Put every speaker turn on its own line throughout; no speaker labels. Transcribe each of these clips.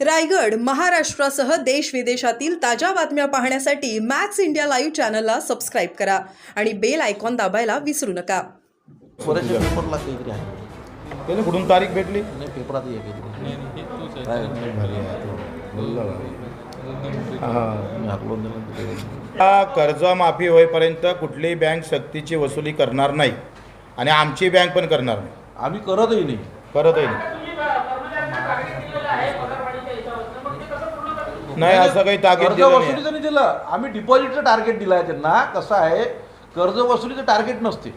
रायगड महाराष्ट्रासह देश विदेशातील ताज्या बातम्या पाहण्यासाठी मॅक्स इंडिया लाईव्ह चॅनलला सबस्क्राईब करा आणि बेल आयकॉन दाबायला विसरू नका.
स्वराज्य पेपरला काहीतरी आहे.
त्याला कुठून तारीख भेटली?
नाही पेपरात आहे काहीतरी. मी हाकलून दिलं ना तिथे.
कर्जमाफी होईपर्यंत कुठलीही बँक सक्तीची वसुली करणार नाही आणि आमची बँक पण करणार नाही.
आम्ही करतही नाही.
करतही नाही. नाही असं काही ताकीद
कर्ज
दिलं नाही
वसुलीचं नाही दिलं. आम्ही डिपॉझिटचं टार्गेट दिलं आहे त्यांना. कसं आहे? कर्ज वसुलीचं टार्गेट नसते.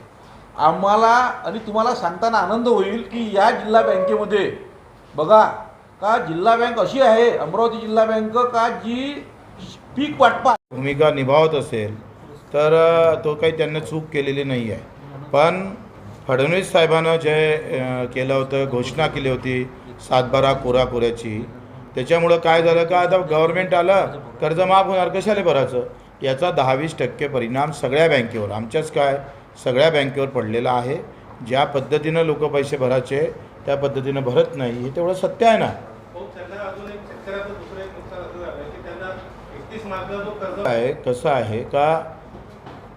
आम्हाला आणि तुम्हाला सांगताना आनंद होईल की या जिल्हा बँकेमध्ये बघा का जिल्हा बँक अशी आहे अमरावती जिल्हा बँक का जी पीक वाटपा
भूमिका निभावत असेल तर अ, तो काही त्यांनी चूक केलेली नाही आहे. पण फडणवीस साहेबानं जे अ, केलं होतं घोषणा केली होती सातबारा कोराकोऱ्याची त्याच्यामुळं काय झालं का आता गव्हर्नमेंट आलं कर्ज माफ होणार कशाला भरायचं? याचा दहा वीस टक्के परिणाम सगळ्या बँकेवर आमच्याच काय सगळ्या बँकेवर पडलेला आहे. ज्या पद्धतीनं लोक पैसे भरायचे त्या पद्धतीनं भरत नाही हे तेवढं सत्य आहे ना.
हो, त्यांना अजून एक शेतकऱ्याचं दुसरं एक नुकसान असं झालं की त्यांना एकतीस मार्चला जो कर्ज
आहे कसं आहे का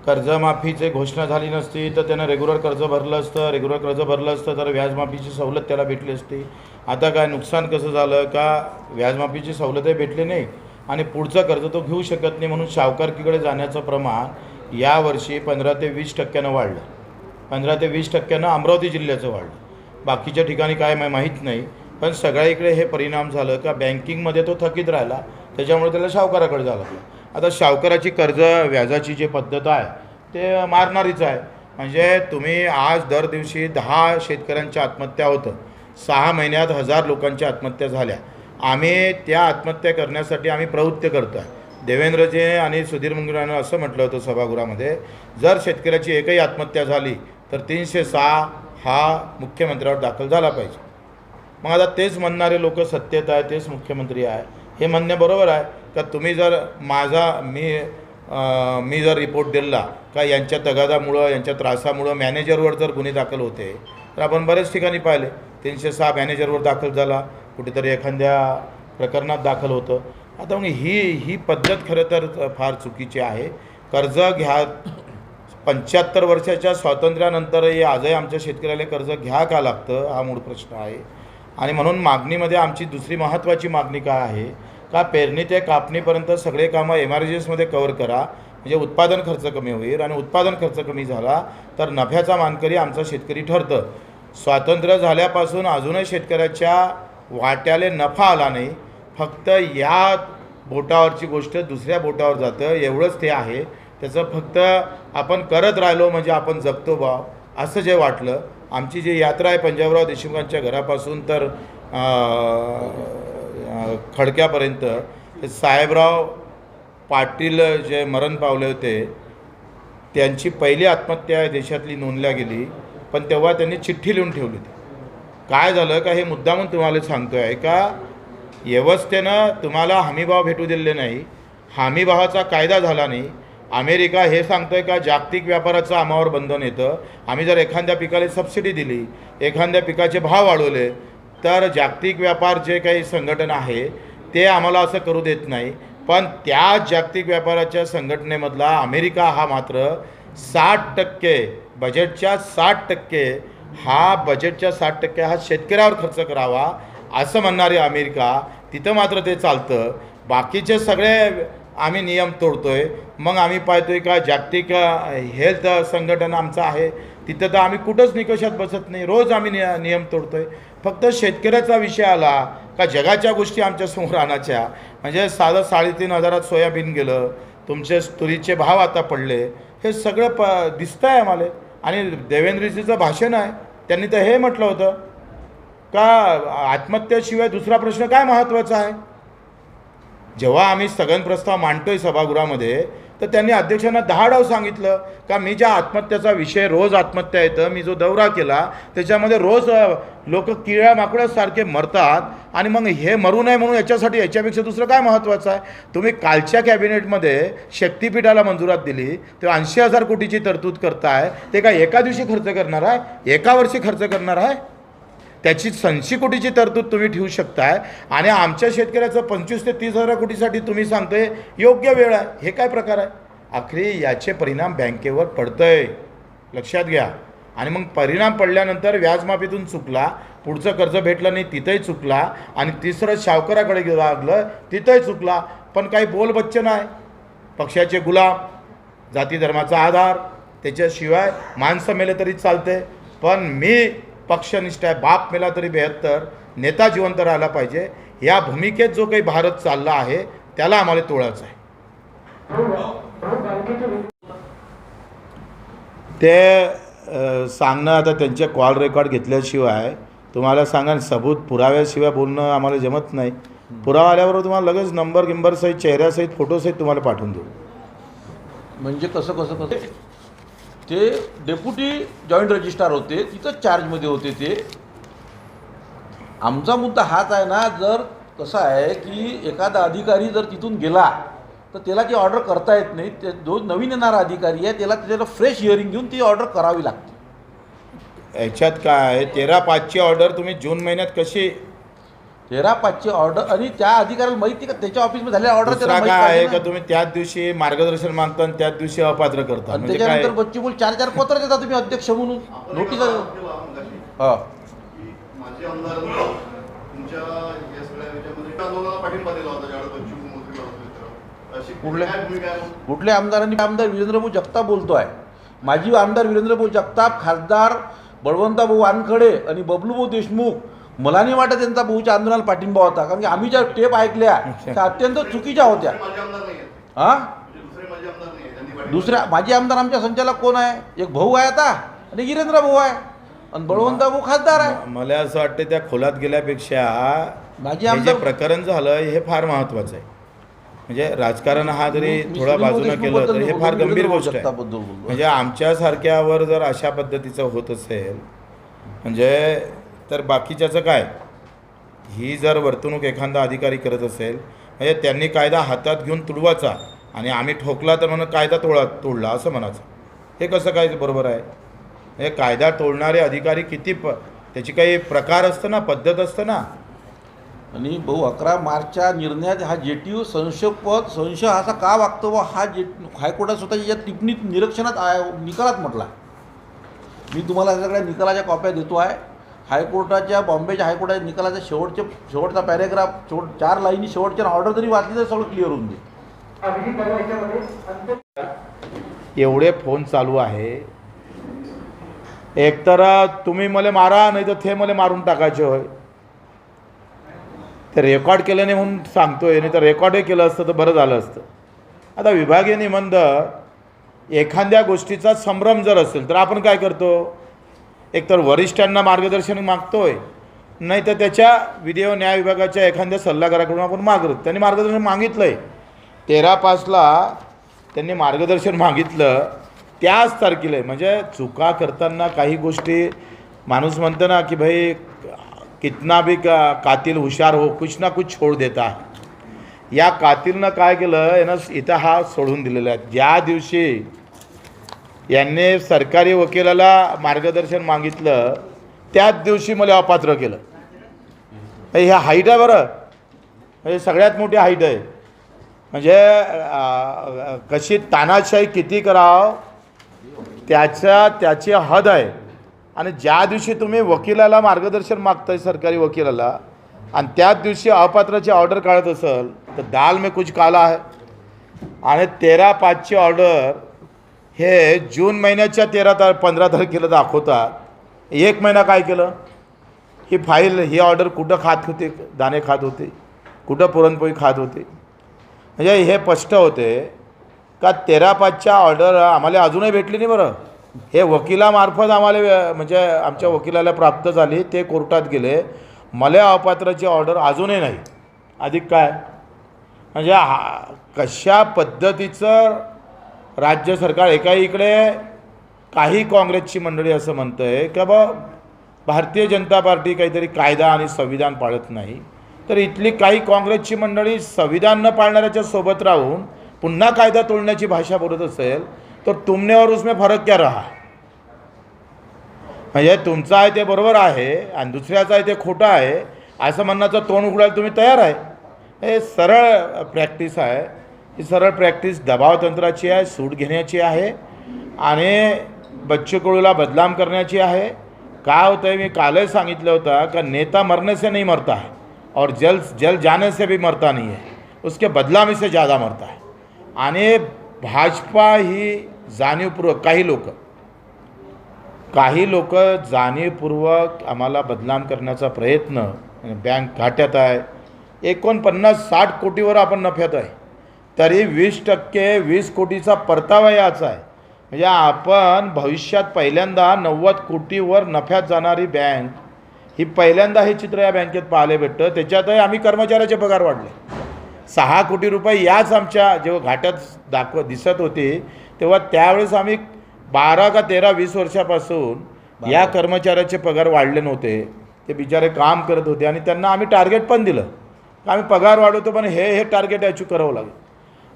कर्जमाफीचे घोषणा झाली नसती तर त्यानं रेग्युलर कर्ज भरलं असतं. रेग्युलर कर्ज भरलं असतं तर व्याजमाफीची सवलत त्याला भेटली असती. आता काय नुकसान कसं झालं? का व्याजमाफीची सवलतही भेटली नाही? आणि पुढचं कर्ज तो घेऊ शकत नाही म्हणून सावकारकीकडे जाण्याचं प्रमाण यावर्षी पंधरा ते वीस टक्क्यानं वाढलं. पंधरा ते वीस टक्क्यानं अमरावती जिल्ह्याचं वाढलं. बाकीच्या ठिकाणी काय माहीत नाही. पण सगळ्या इकडे हे परिणाम झालं का बँकिंगमध्ये तो थकीत राहिला. त्याच्यामुळे त्याला सावकाराकडे जावं लागलं. आता सावकाराची कर्ज व्याजाची जी पद्धत आहे ते मारणारीच आहे. म्हणजे तुम्ही आज दर दिवशी दहा शेतकऱ्यांच्या आत्महत्या होतं. सहा महिन्यात हजार लोकांच्या आत्महत्या झाल्या. आम्ही त्या आत्महत्या करण्यासाठी आम्ही प्रवृत्त करतो आहे देवेंद्रजी आणि सुधीर मुंगरानं असं म्हटलं होतं सभागृहामध्ये जर शेतकऱ्याची एकही आत्महत्या झाली तर तीनशे सहा हा मुख्यमंत्र्यावर दाखल झाला पाहिजे. मग आता तेच म्हणणारे लोक सत्तेत आहे तेच मुख्यमंत्री आहे. हे म्हणणे बरोबर आहे. का तुम्ही जर माझा मी मी जर रिपोर्ट दिला का यांच्या तगादामुळं यांच्या त्रासामुळं मॅनेजरवर जर गुन्हे दाखल होते तर आपण बऱ्याच ठिकाणी पाहिले. तीनशे सहा मॅनेजरवर दाखल झाला. कुठेतरी एखाद्या प्रकरणात दाखल होतं. आता मग ही ही पद्धत खरं तर फार चुकीची आहे. कर्ज घ्या पंच्याहत्तर वर्षाच्या स्वातंत्र्यानंतरही आजही आमच्या शेतकऱ्याला कर्ज घ्या का लागतं हा मूळ प्रश्न आहे. आणि म्हणून मागणीमध्ये आमची दुसरी महत्त्वाची मागणी काय आहे का पेरणी ते कापणीपर्यंत सगळे कामं एम आर जी एसमध्ये कवर करा. म्हणजे उत्पादन खर्च कमी होईल आणि उत्पादन खर्च कमी झाला तर नफ्याचा मानकरी आमचा शेतकरी ठरतं. स्वातंत्र्य झाल्यापासून अजूनही शेतकऱ्याच्या वाट्याले नफा आला नाही. फक्त या बोटावरची गोष्ट दुसऱ्या बोटावर जातं. एवढंच ते आहे. त्याचं फक्त आपण करत राहिलो म्हणजे आपण जगतो बा असं जे वाटलं. आमची जी यात्रा आहे पंजाबराव देशमुखांच्या घरापासून तर आ... खडक्यापर्यंत. साहेबराव पाटील जे मरण पावले होते त्यांची पहिली आत्महत्या देशातली नोंदल्या गेली पण तेव्हा त्यांनी चिठ्ठी लिहून ठेवली होती. काय झालं का हे मुद्दामून तुम्हाला सांगतो आहे का? व्यवस्थेनं तुम्हाला हमीभाव भेटू दिले नाही हमीभावाचा कायदा झाला नाही. अमेरिका हे सांगतोय का जागतिक व्यापाराचं आम्हावर बंधन येतं. आम्ही जर एखाद्या पिकाला सबसिडी दिली एखाद्या पिकाचे भाव वाढवले तर जागतिक व्यापार जे काही संघटना आहे ते आम्हाला असं करू देत नाही. पण त्या जागतिक व्यापाराच्या संघटनेमधला अमेरिका हा मात्र साठ टक्के बजेटच्या साठ टक्के हा बजेटच्या साठ टक्के हा शेतकऱ्यावर खर्च करावा असं म्हणणारी अमेरिका तिथं मात्र ते चालतं. बाकीचे सगळे आम्ही नियम तोडतोय. मग आम्ही पाहतोय का जागतिक हेल्थ संघटना आमचं आहे तिथं तर आम्ही कुठंच निकषात बसत नाही. रोज आम्ही निय नियम तोडतोय. फक्त शेतकऱ्याचा विषय आला का जगाच्या गोष्टी आमच्यासमोर आणायच्या? म्हणजे साधं साडेतीन हजारात सोयाबीन गेलं तुमचे तुरीचे भाव आता पडले हे सगळं प दिसतं आहे आम्हाला. आणि देवेंद्रजीचं भाषण आहे. त्यांनी तर हे म्हटलं होतं. का आत्महत्येशिवाय दुसरा प्रश्न काय महत्त्वाचा आहे? जेव्हा आम्ही स्थगन प्रस्ताव मांडतोय सभागृहामध्ये तर त्यांनी अध्यक्षांना दहा डाव सांगितलं का मी ज्या आत्महत्याचा विषय रोज आत्महत्या येतं मी जो दौरा केला त्याच्यामध्ये रोज लोक किळ्या माकड्यासारखे मरतात आणि मग हे मरू नये म्हणून याच्यासाठी याच्यापेक्षा दुसरं काय महत्त्वाचं आहे? तुम्ही कालच्या कॅबिनेटमध्ये शक्तिपीठाला मंजुरात दिली तेव्हा ऐंशी हजार कोटीची तरतूद करताय ते काय एका दिवशी खर्च करणार आहे? एका वर्षी खर्च करणार आहे? त्याची संशी कोटीची तरतूद तुम्ही ठेवू शकताय. आणि आमच्या शेतकऱ्याचं पंचवीस ते तीस हजार कोटीसाठी तुम्ही सांगतोय योग्य वेळ आहे. हे काय प्रकार आहे? आखरी याचे परिणाम बँकेवर पडतंय. लक्षात घ्या. आणि मग परिणाम पडल्यानंतर व्याजमाफीतून चुकला पुढचं कर्ज भेटलं नाही तिथंही चुकला आणि तिसरं शावकराकडे लागलं तिथंही चुकला. पण काही बोल बच्च नाही पक्षाचे गुलाम जाती धर्माचा आधार त्याच्याशिवाय माणसं मेले तरी चालते पण मी पक्षनिष्ठ आहे बाप मेला तरी बेहत्तर नेता जिवंत राहायला पाहिजे. या भूमिकेत जो काही भारत चालला आहे त्याला आम्हाला तोडायचं आहे. ते सांगणं आता त्यांचे कॉल रेकॉर्ड घेतल्याशिवाय तुम्हाला सांगा सबूत पुराव्याशिवाय बोलणं आम्हाला जमत नाही. पुरावा आल्याबरोबर तुम्हाला लगेच नंबर गिंबरसहित चेहऱ्यासहित फोटोसहित तुम्हाला पाठवून देऊ.
म्हणजे कसं कसं कसं? ते डेप्युटी जॉईंट रजिस्ट्रार होते तिथंच चार्जमध्ये होते ते. आमचा मुद्दा हाच आहे ना जर कसं आहे की एखादा अधिकारी जर तिथून गेला तर त्याला ती ऑर्डर करता येत नाही ते जो नवीन येणारा अधिकारी आहे त्याला त्याला फ्रेश हिअरिंग घेऊन ती ऑर्डर करावी लागते.
याच्यात काय आहे? तेरा पाचची ऑर्डर तुम्ही जून महिन्यात कशी
तेरा पाचची ऑर्डर आणि त्या अधिकाऱ्याला माहिती का? त्याच्या ऑफिसमध्ये झालेल्या ऑर्डर
दुसरा काय आहे का तुम्ही त्याच दिवशी मार्गदर्शन मागता आणि त्याच दिवशी अपात्र करता?
आणि
म्हणजे काय
त्याच्यानंतर बच्ची बोल चार चार पत्र देता तुम्ही अध्यक्ष म्हणून. नोटीस हा.
माझे आमदार तुमच्या या सगळ्या याच्यामध्ये आंदोलनाला पाठिंबा दिला होता ज्यावेळेस बच्चू मोजरीला होते तर. अशी
कुठल्या-
काय भूमिका आहे?
कुठल्या आमदारांनी आमदार वीरेंद्रभाऊ जगताप बोलतोय. माजी आमदार वीरेंद्रभाऊ जगताप खासदार बळवंताभाऊ वानखडे आणि बबलूभाऊ देशमुख मला नाही वाटत त्यांचा भाऊच्या आंदोलनाला पाठिंबा होता कारण की आम्ही ज्या टेप ऐकल्या त्या अत्यंत चुकीच्या होत्या.
आहेत
हा?
म्हणजे
दुसऱ्या माजी आमदार आमच्या संचालक कोण आहे? एक भाऊ आहे आता आणि वीरेंद्र भाऊ आहे. आणि बळवंतभाऊ खासदार आहे.
मला असं वाटतं त्या खोलात गेल्यापेक्षा
माझी
हे
आमदार
प्रकरण झालं हे फार महत्वाचं आहे. म्हणजे राजकारण हा जरी थोडा
देशमुख
केलं तर हे फार गंभीर गोष्ट आहे. म्हणजे आमच्यासारख्यावर जर अशा पद्धतीचं होत असेल म्हणजे तर बाकीच्याचं काय? ही जर वर्तणूक एखादा अधिकारी करत असेल म्हणजे त्यांनी कायदा हातात घेऊन तुडवायचा आणि आम्ही ठोकला तर म्हणून कायदा तोडा तोडला असं म्हणायचं. हे कसं काय बरोबर आहे? हे कायदा तोडणारे अधिकारी किती प त्याची काही प्रकार असतं ना पद्धत असतं ना?
आणि भाऊ अकरा मार्चच्या निर्णयात हा जे टी यू संशयपद संशय असा का वागतो व हा जे हायकोर्टात स्वतःच्या या टिप्पणीत निरीक्षणात आहे निकालात म्हटला. मी तुम्हाला सगळ्या निकालाच्या कॉप्या देतो आहे हायकोर्टाच्या बॉम्बेच्या हायकोर्टाच्या निकालाच्या शेवटचे शेवटचा पॅरेग्राफ शेवट चार लाईनी शेवटच्या ऑर्डर जरी वाचली तर सगळं क्लिअर होऊन जाईल.
एवढे फोन चालू आहे. एकतर तुम्ही मला मारा नाही तर ते मला मारून टाकायचे होय. ते रेकॉर्ड केलं नाही म्हणून सांगतोय नाही तर रेकॉर्डही केलं असतं तर बरं झालं असतं. आता विभागीय निबंध एखाद्या गोष्टीचा संभ्रम जर असेल तर आपण काय करतो? एकतर वरिष्ठांना मार्गदर्शन मागतोय नाही तर त्याच्या विधी न्याय विभागाच्या एखाद्या सल्लागाराकडून आपण मागतो त्यांनी मार्गदर्शन मागितलं आहे तेरा पाचला त्यांनी मार्गदर्शन मागितलं त्याच तारखेला आहे. म्हणजे चुका करताना काही गोष्टी माणूस म्हणतो ना की भाई कितना भी का कातील हुशार हो कुछ ना कुछ छोड देता या कातीलनं काय केलं यानं इथं हा सोडून दिलेला आहे ज्या दिवशी यांनी सरकारी वकिलाला मार्गदर्शन मागितलं त्याच दिवशी मला अपात्र केलं. हे हाईट आहे बरं. हे सगळ्यात मोठी हाईट आहे. म्हणजे कशी तानाशाही किती कराव त्याच्या त्याची हद आहे. आणि ज्या दिवशी तुम्ही वकिलाला मार्गदर्शन मागताय सरकारी वकिलाला आणि त्याच दिवशी अपात्राची ऑर्डर काढत असेल तर दाल में कुछ काला आहे आणि तेरा पाचची ऑर्डर हे जून महिन्याच्या तेरा तार पंधरा तारखेला दाखवतात. एक महिना काय केलं? ही फाईल ही ऑर्डर कुठं खात होते? दाणे खात होते. कुठं पुरणपोळी खात होते? म्हणजे हे स्पष्ट होते का तेरा पाचच्या ऑर्डर आम्हाला अजूनही भेटली नाही बरं. हे वकिलामार्फत आम्हाला म्हणजे आमच्या वकिलाला प्राप्त झाली. ते कोर्टात गेले. मला अपात्राची ऑर्डर अजूनही नाही. अधिक काय? म्हणजे हा कशा पद्धतीचं राज्य सरकार एका इकडे काही काँग्रेसची मंडळी असं म्हणतं आहे की बा भारतीय जनता पार्टी काहीतरी कायदा आणि संविधान पाळत नाही. तर इथली काही काँग्रेसची मंडळी संविधान न पाळणाऱ्याच्या सोबत राहून पुन्हा कायदा तोडण्याची भाषा बोलत असेल तर तुमनेवर उसमे फरक क्या रहा? म्हणजे तुमचं आहे ते बरोबर आहे आणि दुसऱ्याचं आहे ते खोटं आहे असं म्हणण्याचं तोंड उघडायला तुम्ही तयार आहे. हे सरळ प्रॅक्टिस आहे. ही सरळ प्रॅक्टिस दबावतंत्राची आहे सूट घेण्याची आहे आणि बच्चू बदलाम बदनाम करण्याची आहे. काय होतं आहे मी कालच सांगितलं होतं का नेता मरने से नहीं मरता है और जल जल जाने से भी मरता नहीं है उसके बदलामी से ज़्यादा मरता है आणि भाजपा ही जाणीवपूर्वक काही लोक काही लोक जाणीवपूर्वक आम्हाला बदनाम करण्याचा प्रयत्न बँक घाट्यात आहे. एकोणपन्नास साठ कोटीवर आपण नफ्यात आहे. तरी वीस टक्के वीस कोटीचा परतावा याचा आहे. म्हणजे आपण भविष्यात पहिल्यांदा नव्वद कोटीवर नफ्यात जाणारी बँक ही पहिल्यांदा हे चित्र या बँकेत पाहायला भेटतं. त्याच्यातही आम्ही कर्मचाऱ्याचे पगार वाढले. सहा कोटी रुपये याच आमच्या जेव्हा घाट्यात दाखव दिसत होते तेव्हा त्यावेळेस आम्ही बारा का तेरा वीस वर्षापासून या कर्मचाऱ्याचे पगार वाढले नव्हते. ते बिचारे काम करत होते आणि त्यांना आम्ही टार्गेट पण दिलं. आम्ही पगार वाढवतो पण हे हे टार्गेट अचीव करावं लागेल.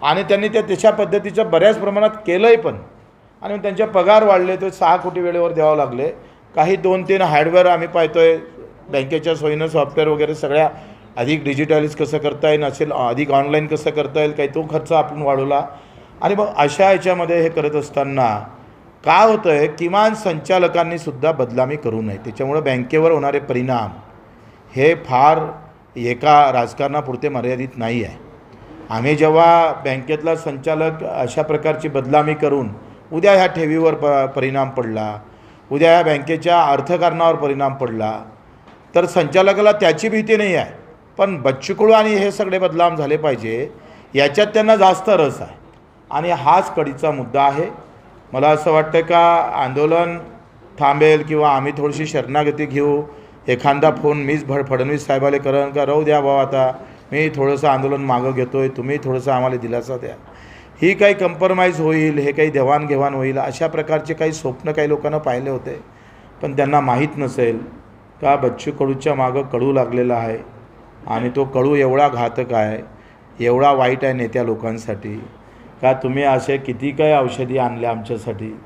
आणि त्यांनी ते तशा पद्धतीचं बऱ्याच प्रमाणात केलंही पण. आणि मग त्यांचे पगार वाढले ते सहा कोटी वेळेवर द्यावं लागले. काही दोन तीन हार्डवेअर आम्ही पाहतोय बँकेच्या सोयीनं सॉफ्टवेअर वगैरे सगळ्या अधिक डिजिटलाइज कसं करता येईल असेल अधिक ऑनलाईन कसं करता येईल काही तो खर्च आपण वाढवला. आणि मग अशा ह्याच्यामध्ये हे करत असताना काय होतं आहे किमान संचालकांनी सुद्धा बदलामी करू नये. त्याच्यामुळं बँकेवर होणारे परिणाम हे फार एका राजकारणापुरते मर्यादित नाही आहे आम्ही जेव्हा बँकेतला संचालक अशा प्रकारची बदलामी करून उद्या ह्या ठेवीवर प परिणाम पडला उद्या ह्या बँकेच्या अर्थकारणावर परिणाम पडला तर संचालकाला त्याची भीती नाही आहे. पण बच्चुकुळू आणि हे सगळे बदलाम झाले पाहिजे याच्यात त्यांना जास्त रस आहे. आणि हाच कडीचा मुद्दा आहे. मला असं वाटतं का आंदोलन थांबेल किंवा आम्ही थोडीशी शरणागती घेऊ एखादा फोन मीच फड फडणवीस साहेबाले करण का? राहू द्या भाऊ आता. मी थोडंसं आंदोलन मागं घेतो आहे तुम्ही थोडंसं आम्हाला दिलासा द्या. ही काही कम्प्रोमाइज होईल हे काही देवाणघेवाण होईल अशा प्रकारचे काही स्वप्न काही लोकांना पाहिले होते. पण त्यांना माहीत नसेल का बच्चू कडूच्या मागं कडू लागलेला आहे आणि तो कडू एवढा घातक आहे एवढा वाईट आहे नेत्या लोकांसाठी. का तुम्ही असे किती काही औषधी आणल्या आमच्यासाठी?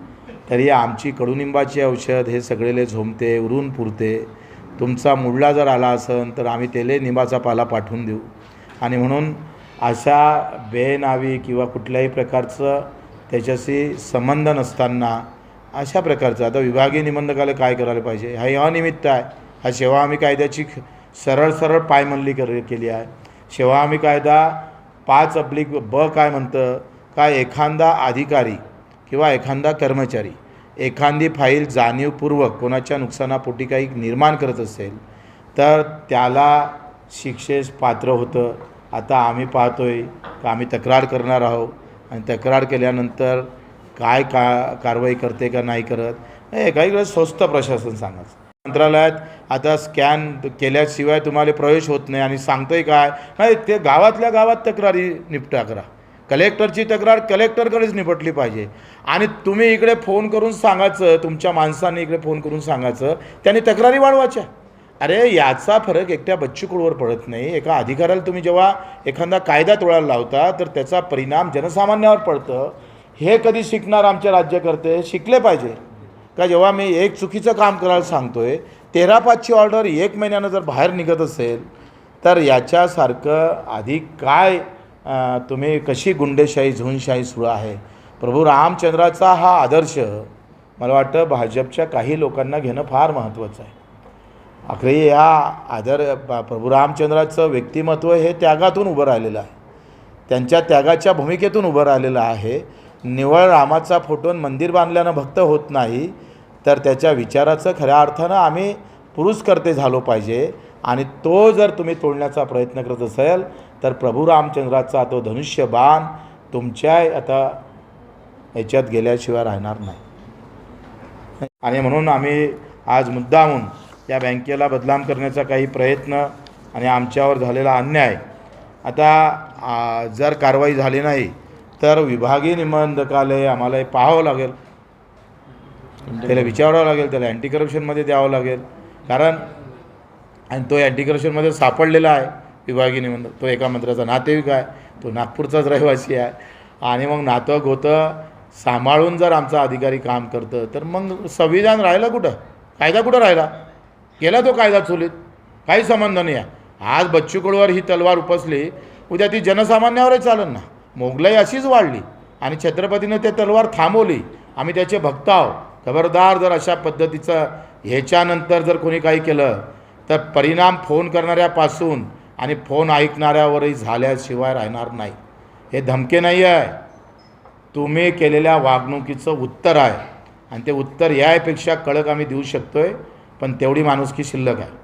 तरी आमची कडुनिंबाची औषध हे सगळेले झोमते उरून पुरते. तुमचा मुडला जर आला असेल तर आम्ही तेले निंबाचा पाला पाठवून देऊ. आणि म्हणून अशा बेनावी किंवा कुठल्याही प्रकारचं त्याच्याशी संबंध नसताना अशा प्रकारचं आता विभागीय निबंधकाला काय करायला पाहिजे? हा हे अनिमित्त आहे. हा सेवा आम्ही कायद्याची सरळ सरळ पायमल्ली कर केली आहे. सेवा आम्ही कायदा पाच अब्लिक ब काय म्हणतं? काय एखादा अधिकारी किंवा एखादा कर्मचारी एखादी फाईल जाणीवपूर्वक कोणाच्या नुकसानापोटी काही निर्माण करत असेल तर त्याला शिक्षेस पात्र होतं. आता आम्ही पाहतोय का आम्ही तक्रार करणार आहोत आणि तक्रार केल्यानंतर काय का कारवाई करते का नाही करत हे काही वेळेस स्वस्त प्रशासन सांगायचं. मंत्रालयात आता स्कॅन केल्याशिवाय तुम्हाला प्रवेश होत नाही आणि सांगतोय काय? नाही ते गावातल्या गावात तक्रारी निपटा करा. कलेक्टरची तक्रार कलेक्टरकडेच निपटली पाहिजे. आणि तुम्ही इकडे फोन करून सांगायचं तुमच्या माणसांनी इकडे फोन करून सांगायचं त्यांनी तक्रारी वाढवायच्या. अरे याचा फरक एकट्या बच्चूकडवर पडत नाही. एका अधिकाऱ्याला तुम्ही जेव्हा एखादा कायदा तोडायला लावता तर त्याचा परिणाम जनसामान्यावर पडतं. हे कधी शिकणार आमचे राज्यकर्ते? शिकले पाहिजे. का जेव्हा मी एक चुकीचं काम करायला सांगतोय तेरा पाचची ऑर्डर एक महिन्यानं जर बाहेर निघत असेल तर याच्यासारखं आधी काय तुम्ही कशी गुंडेशाही झुनशाही सुरू आहे? प्रभू रामचंद्राचा हा आदर्श मला वाटतं भाजपच्या काही लोकांना घेणं फार महत्त्वाचं आहे. अखेरी या आदर प्रभू रामचंद्राचं व्यक्तिमत्व हे त्यागातून उभं राहिलेलं आहे. त्यांच्या त्यागाच्या भूमिकेतून उभं राहिलेलं आहे. निवळ रामाचा फोटो मंदिर बांधल्यानं भक्त होत नाही तर त्याच्या विचाराचं खऱ्या अर्थानं आम्ही पुरुषकर्ते झालो पाहिजे आणि तो जर तुम्ही तोडण्याचा प्रयत्न करत असेल तर प्रभू रामचंद्राचा तो धनुष्य बाण तुमच्या आता याच्यात गेल्याशिवाय राहणार नाही. आणि म्हणून आम्ही आज मुद्दामून या बँकेला बदनाम करण्याचा काही प्रयत्न आणि आमच्यावर झालेला अन्याय आता जर कारवाई झाली नाही तर विभागीय निबंधकालय आम्हाला हे पाहावं लागेल. त्याला विचारावं लागेल त्याला अँटी करप्शनमध्ये द्यावं लागेल. कारण आणि तो अँटी करप्शनमध्ये सापडलेला आहे. विभागीय म्हणतो तो एका मंत्र्याचा नातेवाईक आहे तो नागपूरचाच रहिवासी आहे. आणि मग नातं गोतं सांभाळून जर आमचा अधिकारी काम करतं तर मग संविधान राहिलं कुठं? कायदा कुठं राहिला? गेला तो कायदा चुलीत. काही संबंध नाही आहे. आज बच्चू कडूवर ही तलवार उपसली उद्या ती जनसामान्यावरही चालेल ना. मोगलाई अशीच वाढली. आणि छत्रपतीनं ते तलवार थांबवली. आम्ही त्याचे भक्त आहोत. खबरदार जर अशा पद्धतीचं ह्याच्यानंतर जर कोणी काही केलं तर परिणाम फोन करणाऱ्यापासून आणि फोन ऐकणाऱ्यावरही झाल्याशिवाय राहणार नाही. हे धमके नाही आहे. तुम्ही केलेल्या वागणुकीचं उत्तर आहे. आणि ते उत्तर यापेक्षा कडक आम्ही देऊ शकतो आहे पण तेवढी माणुसकी शिल्लक आहे.